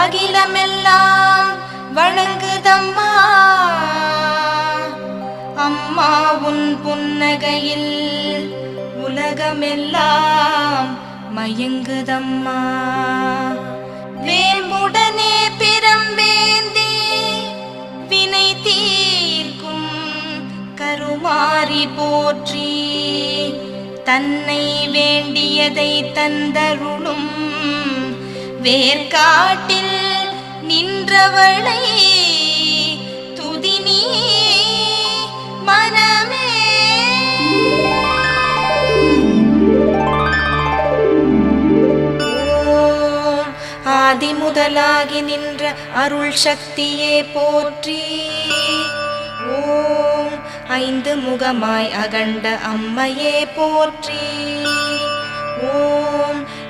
அகிலமெல்லாம் வணங்குதம்மா அம்மா உன் புன்னகையில் உலகமெல்லாம் மயங்குதம்மா. வேம்புடனே பிறம்பேந்தி வினை தீர்க்கும் கருமாறி போற்றி தன்னை வேண்டியதை தந்தருளும் வேர்காட்டில் நின்றவளை துதினி மனமே. ஆதி முதலாகி நின்ற அருள் சக்தியே போற்றி. ஓம் ஐந்து முகமாய் அகண்ட அம்மையே போற்றி.